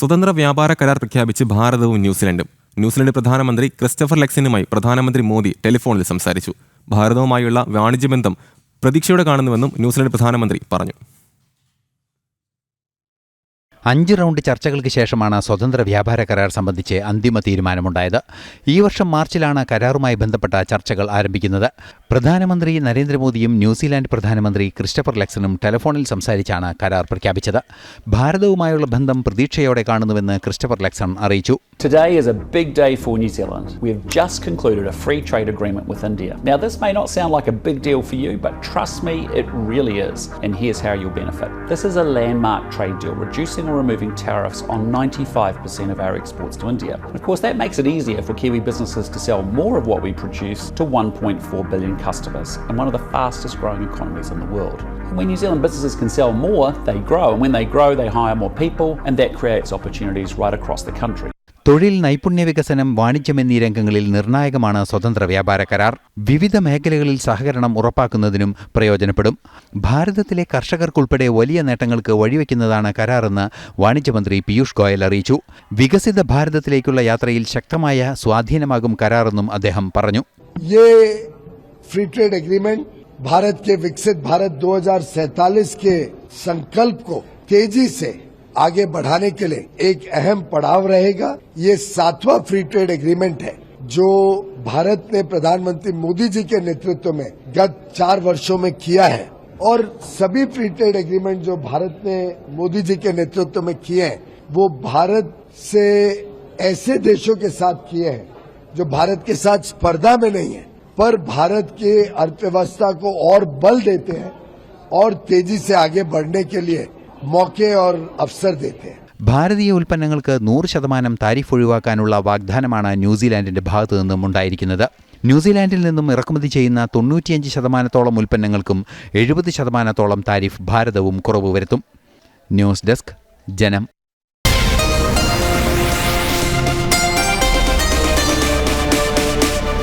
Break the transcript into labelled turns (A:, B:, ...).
A: സ്വതന്ത്ര വ്യാപാര കരാർ പ്രഖ്യാപിച്ച് ഭാരതവും ന്യൂസിലൻഡും. ന്യൂസിലൻഡ് പ്രധാനമന്ത്രി ക്രിസ്റ്റഫർ ലെക്സിനുമായി പ്രധാനമന്ത്രി മോദി ടെലിഫോണിൽ സംസാരിച്ചു. ഭാരതവുമായുള്ള വാണിജ്യബന്ധം പ്രതീക്ഷയോടെ കാണുന്നുവെന്നും ന്യൂസിലൻഡ് പ്രധാനമന്ത്രി പറഞ്ഞു.
B: അഞ്ച് റൗണ്ട് ചർച്ചകൾക്ക് ശേഷമാണ് സ്വതന്ത്ര വ്യാപാര കരാർ സംബന്ധിച്ച് അന്തിമ തീരുമാനമുണ്ടായത് ഈ വർഷം മാർച്ചിലാണ് കരാറുമായി ബന്ധപ്പെട്ട ചർച്ചകൾ ആരംഭിക്കുന്നത് പ്രധാനമന്ത്രി നരേന്ദ്രമോദിയും ന്യൂസിലാൻഡ് പ്രധാനമന്ത്രി ക്രിസ്റ്റഫർ ലെക്സണും ടെലിഫോണിൽ സംസാരിച്ചാണ് കരാർ പ്രഖ്യാപിച്ചത് ഭാരതവുമായുള്ള ബന്ധം പ്രതീക്ഷയോടെ കാണുന്നുവെന്ന് ക്രിസ്റ്റഫർ ലെക്സൺ അറിയിച്ചു
C: Today is a big day for New Zealand. We have just concluded a free trade agreement with India. Now, this may not sound like a big deal for you, but trust me, it really is. And here's how you'll benefit. This is a landmark trade deal, reducing or removing tariffs on 95% of our exports to India. Of course, that makes it easier for Kiwi businesses to sell more of what we produce to 1.4 billion customers and one of the fastest growing economies in the world. And when New Zealand businesses can sell more, they grow. And when they grow, they hire more people, and that creates opportunities right across the country.
B: തൊഴിൽ നൈപുണ്യ വികസനം വാണിജ്യം എന്നീ രംഗങ്ങളിൽ നിർണായകമാണ് സ്വതന്ത്ര വ്യാപാര കരാർ വിവിധ മേഖലകളിൽ സഹകരണം ഉറപ്പാക്കുന്നതിനും പ്രയോജനപ്പെടും ഭാരതത്തിലെ കർഷകർക്കുൾപ്പെടെ വലിയ നേട്ടങ്ങൾക്ക് വഴിവെക്കുന്നതാണ് കരാറെന്ന് വാണിജ്യമന്ത്രി പീയൂഷ് ഗോയൽ അറിയിച്ചു വികസിത ഭാരതത്തിലേക്കുള്ള യാത്രയിൽ ശക്തമായ സ്വാധീനമാകും കരാറെന്നും അദ്ദേഹം പറഞ്ഞു
D: ये फ्री ट्रेड एग्रीमेंट भारत के विकसित भारत 2047 के संकल्प को तेजी से आगे बढ़ाने के लिए एक अहम पड़ाव रहेगा। ये सातवां फ्री ट्रेड एग्रीमेंट है, जो भारत ने प्रधानमंत्री मोदी जी के नेतृत्व में गत चार वर्षों में किया है। और सभी फ्री ट्रेड एग्रीमेंट जो भारत ने मोदी जी के नेतृत्व में किए हैं, वो भारत से ऐसे देशों के साथ किए हैं, जो भारत के साथ स्पर्धा में नहीं है, पर भारत के अर्थव्यवस्था को और बल देते हैं और तेज़ी से आगे बढ़ने के लिए मौके और अवसर देते हैं
B: ഭാരതീയ ഉൽപ്പന്നങ്ങൾക്ക് നൂറ് ശതമാനം താരിഫ് ഒഴിവാക്കാനുള്ള വാഗ്ദാനമാണ് ന്യൂസിലാൻഡിന്റെ ഭാഗത്തു നിന്നും ഉണ്ടായിരിക്കുന്നത് ന്യൂസിലാൻഡിൽ നിന്നും ഇറക്കുമതി ചെയ്യുന്ന തൊണ്ണൂറ്റിയഞ്ച് ശതമാനത്തോളം ഉൽപ്പന്നങ്ങൾക്കും എഴുപത് ശതമാനത്തോളം താരിഫ് ഭാരതവും കുറവ് വരുത്തും ന്യൂസ് ഡെസ്ക് ജനം